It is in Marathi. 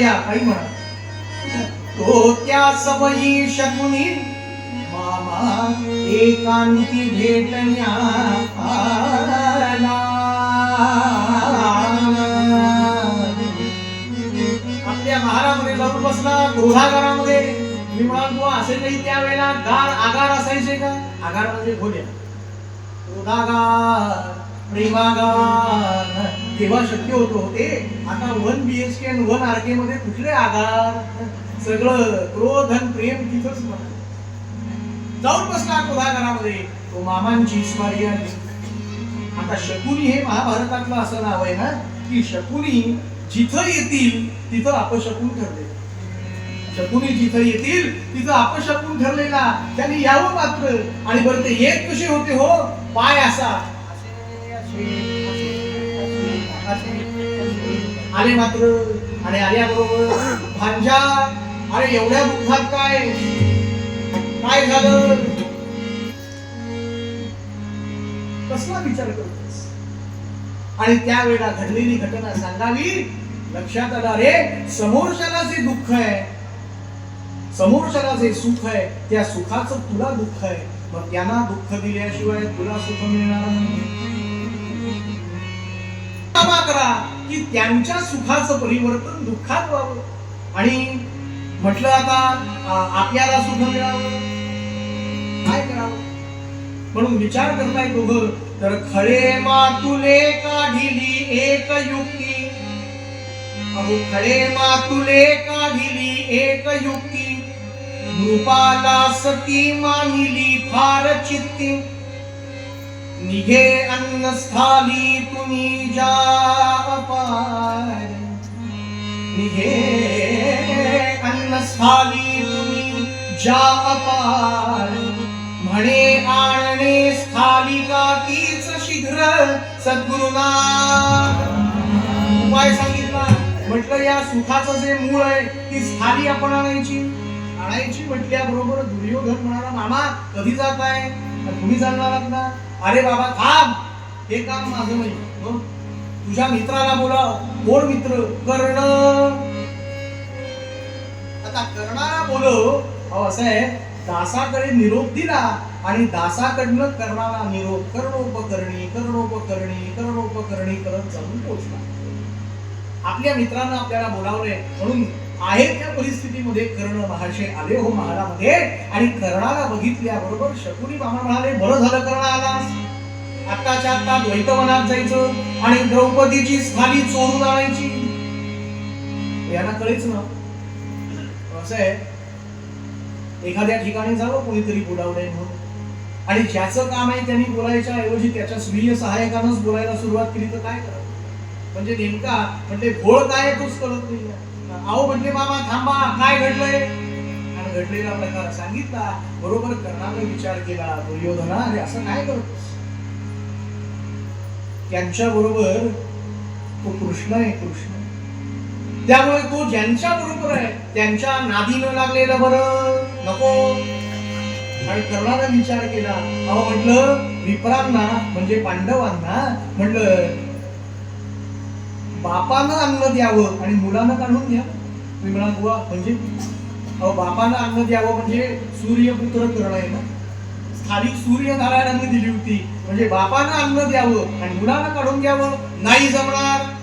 या काही म्हणा तो त्या सवयी शकुनी मामा एकांती भेटण्या आपल्या महारामध्ये जाऊन बसला क्रोधागारामध्ये मी म्हणाल बुवा असे काही त्यावेळेला गार आगार असायचे का? आगार म्हणजे खोल्या क्रोधागार प्रेमागार तेव्हा शक्य होत होते आता वन बी एच के आणि वन आर के मध्ये कुठले आधार? सगळं क्रोध आणि प्रेम तिथंच म्हणा जाऊन बसला क्रोधागारामध्ये तो मामांची स्मारी आता शकुनी हे महाभारतातलं असं नाव आहे ना की शकुनी जिथं येतील तिथं अपशकून ठरले. शकुनी जिथं येतील तिथं अपशकून ठरलेला. त्यांनी यावं मात्र. आणि बरं ते येत कसे होते हो? पाय असा. असे, आले मात्र आणि आल्याबरोबर भांजा अरे एवढ्या दुःखात काय? काय झालं? कसला विचार करतोस? आणि त्यावेळेला घडलेली घटना सांगावी लक्षात आलं अरे समोरच्याला जे दुःख आहे समोरच्याला जे सुख आहे त्या सुखाचं तुला दुःख आहे. मग त्यांना दुःख दिल्याशिवाय तुला सुख मिळणार नाही. क्षमा करा की त्यांच्या सुखाचं परिवर्तन दुःखात व्हावं. आणि म्हटलं आता आपल्याला सुख मिळावं. काय करावं? म्हणून विचार करताय दोघं. तर खळे मातुले काढिली एक युक्ती. अहो खळे मातुले काढिली एक युक्ती. नृपाला सती मानिली फार चित्ती. निघे अन्न स्थाली तुम्ही. हे अन्नस्थाली तुम्ही जा अपार। म्हणे आणणे स्थालिका तीच शीघ्र सद्गुरुनाथ। उपाय सांगितला. म्हटलं या सुखाचं जे मूळ आहे ती स्थाली आपण आणायची. आणायची म्हटल्याबरोबर दुर्योधन म्हणाला मामा कधी जात आहे तुम्ही जाणार आहात ना? अरे बाबा थांब. हे काम माझं नाही. हो? तुझ्या मित्राला बोला कोण मित्र. कर्ण. आता कर्णाला बोलो अहो असं आहे. दासाकडे निरोप दिला आणि दासाकडनं कर्णाला निरोप कर्णोपकरणी कर्णोपकरणी कर्णोपकरणी करत जाऊन पोहोचला आपल्या मित्रांना आपल्याला बोलावलंय. म्हणून आहे त्या परिस्थितीमध्ये कर्ण महाशय आले हो महालामध्ये आणि कर्णाला बघितल्याबरोबर शकुनी मामा म्हणाले बरं झालं कर्ण आला आत्ताच्या आत्ता द्वैतवनात जायचं आणि द्रौपदीची स्थाली चोरून आणायची. यांना कळेच ना. असं आहे. एखाद्या ठिकाणी जावं कोणीतरी बोलावलंय म्हणून. आणि ज्याचं काम आहे त्यांनी बोलायच्या ऐवजी त्याच्या स्वीय सहाय्यकानंच बोलायला सुरुवात केली तर काय करा म्हणजे नेमका म्हणजे घोळ काय तोच कळत नाही. अहो म्हटले मामा थांबा काय घडलंय? आणि घडलेला प्रकार सांगितला. बरोबर कर्णाने विचार केला दुर्योधना अरे असं काय करतोस? त्यांच्या बरोबर तो कृष्ण आहे कृष्ण. त्यामुळे तो ज्यांच्या बरोबर आहे त्यांच्या नादीनं लागलेलं बरं नको. आणि कर्णाला विचार केला अहो म्हटलं विप्रांना म्हणजे पांडवांना म्हटलं बापानं अन्न द्यावं आणि मुलानं काढून घ्या. विमळा बुवा म्हणजे? अहो बापानं अन्न द्यावं म्हणजे सूर्यपुत्र कर्ण आहे ना. खाली सूर्य नारायणांनी दिली होती. म्हणजे बापानं अन्न द्यावं आणि मुलानं काढून घ्यावं. नाही जमणार.